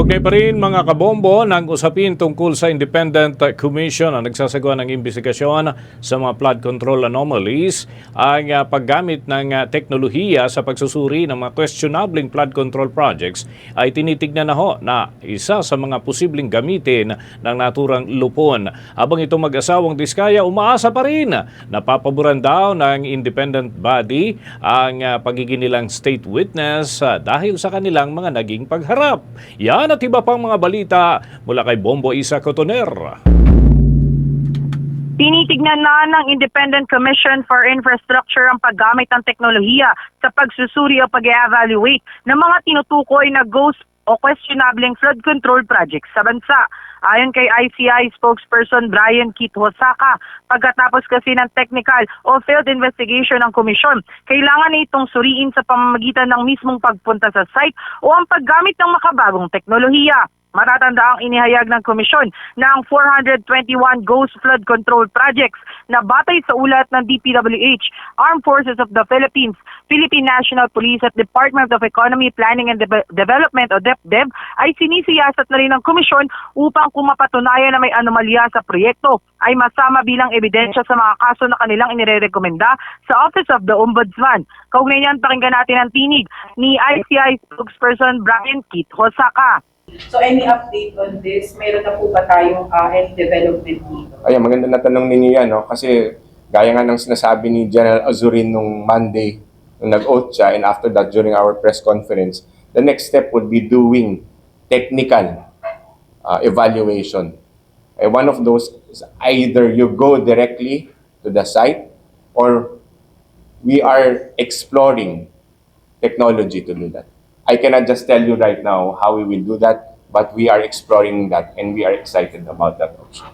Okay pa rin mga kabombo ng usapin tungkol sa Independent Commission na nagsasagawa ng investigasyon sa mga flood control anomalies ang ah, paggamit ng ah, teknolohiya sa pagsusuri ng mga questionabling flood control projects ay tinitignan na ho na isa sa mga posibleng gamitin ng naturang lupon. Habang itong mag-asawang diskaya, umaasa pa rin na papaboran daw ng independent body ang ah, pagiging nilang state witness ah, dahil sa kanilang mga naging pagharap. Yan at iba pang mga balita mula kay Bombo Isa Cotoner. Tinitignan na ng Independent Commission for Infrastructure ang paggamit ng teknolohiya sa pagsusuri o pag-evaluate ng mga tinutukoy na ghost o questionabling flood control projects sa bansa. Ayon kay ICI spokesperson Brian Kit Hosaka, pagkatapos kasi ng technical o field investigation ng komisyon, kailangan itong suriin sa pamamagitan ng mismong pagpunta sa site o ang paggamit ng makabagong teknolohiya. Matatanda ang inihayag ng komisyon na ang 421 ghost flood control projects na batay sa ulat ng DPWH, Armed Forces of the Philippines, Philippine National Police at Department of Economy, Planning and Deve- Development o DepDev ay sinisiyasat na rin ng komisyon upang kung mapatunayan na may anomalya sa proyekto ay masama bilang ebidensya sa mga kaso na kanilang inirerekomenda sa Office of the Ombudsman. Kaugnay niyan, pakinggan natin ang tinig ni ICI spokesperson Brian Kit Hosaka. So any update on this? Meron na po ba tayong uh, any development dito? Ayan, maganda na tanong ninyo yan, no? Kasi gaya nga ng sinasabi ni General Azurin nung Monday, nung nag-oath siya, and after that, during our press conference, the next step would be doing technical uh, evaluation. And one of those is either you go directly to the site or we are exploring technology to do that. I cannot just tell you right now how we will do that, but we are exploring that and we are excited about that option.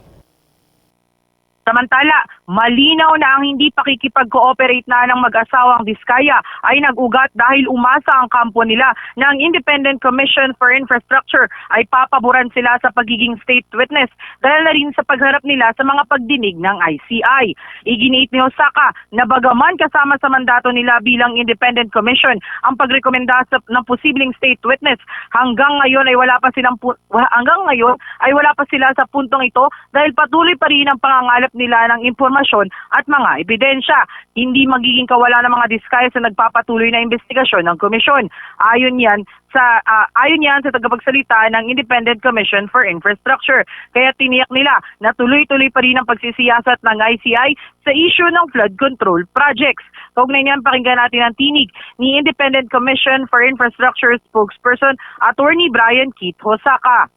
Samantala, malinaw na ang hindi pakikipag-cooperate na ng mag-asawang Diskaya ay nag-ugat dahil umasa ang kampo nila ang Independent Commission for Infrastructure ay papaboran sila sa pagiging state witness dahil na rin sa pagharap nila sa mga pagdinig ng ICI. Iginiit ni Osaka na bagaman kasama sa mandato nila bilang Independent Commission ang pagrekomenda ng posibleng state witness hanggang ngayon ay wala pa silang hanggang ngayon ay wala pa sila sa puntong ito dahil patuloy pa rin ang pangangalap nila ng impormasyon at mga ebidensya. Hindi magiging kawala ng mga diskaya sa nagpapatuloy na investigasyon ng komisyon. Ayon yan sa ah, ayon yan sa tagapagsalita ng Independent Commission for Infrastructure. Kaya tiniyak nila na tuloy-tuloy pa rin ang pagsisiyasat ng ICI sa issue ng flood control projects. Kaugnay niyan, pakinggan natin ang tinig ni Independent Commission for Infrastructure spokesperson Attorney Brian Keith Hosaka.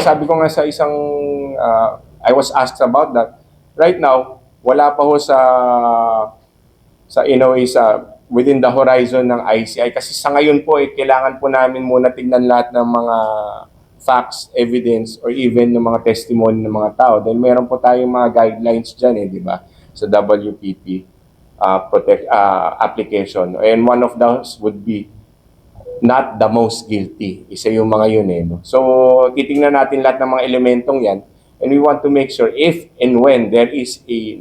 Sabi ko nga sa isang, uh, I was asked about that. Right now, wala pa ho sa, sa in a way, sa within the horizon ng ICI. Kasi sa ngayon po, eh, kailangan po namin muna tignan lahat ng mga facts, evidence, or even ng mga testimony ng mga tao. Dahil meron po tayong mga guidelines dyan, eh, di ba? Sa WPP uh, protect, uh, application. And one of those would be not the most guilty. Isa yung mga yun eh. No? So, titingnan natin lahat ng mga elementong yan and we want to make sure if and when there is a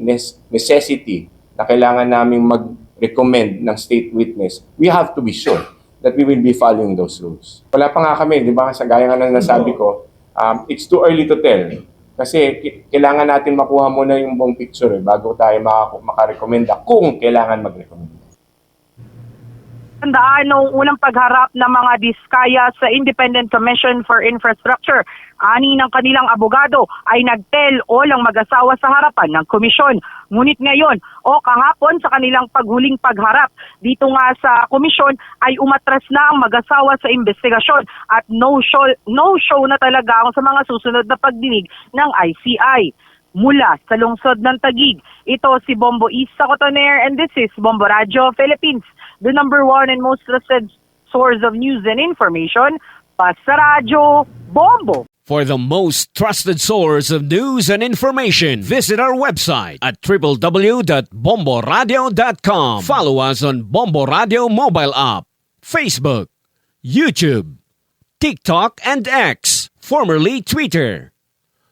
necessity na kailangan naming mag-recommend ng state witness, we have to be sure that we will be following those rules. Wala pa nga kami, di ba? Sa gaya nga ng nasabi ko, um, it's too early to tell. Kasi kailangan natin makuha muna yung buong picture eh, bago tayo maka- makarekomenda kung kailangan mag-recommend. Tandaan noong unang pagharap ng mga diskaya sa Independent Commission for Infrastructure, ani ng kanilang abogado ay nagtel o lang mag-asawa sa harapan ng komisyon. Ngunit ngayon o kahapon sa kanilang paghuling pagharap dito nga sa komisyon ay umatras na ang mag-asawa sa investigasyon at no show, no show na talaga ang sa mga susunod na pagdinig ng ICI. Mula sa lungsod ng Tagig, ito si Bombo Isa Cotoner and this is Bombo Radio Philippines, the number one and most trusted source of news and information, Basta Radio Bombo. For the most trusted source of news and information, visit our website at www.bomboradio.com. Follow us on Bombo Radio mobile app, Facebook, YouTube, TikTok, and X, formerly Twitter.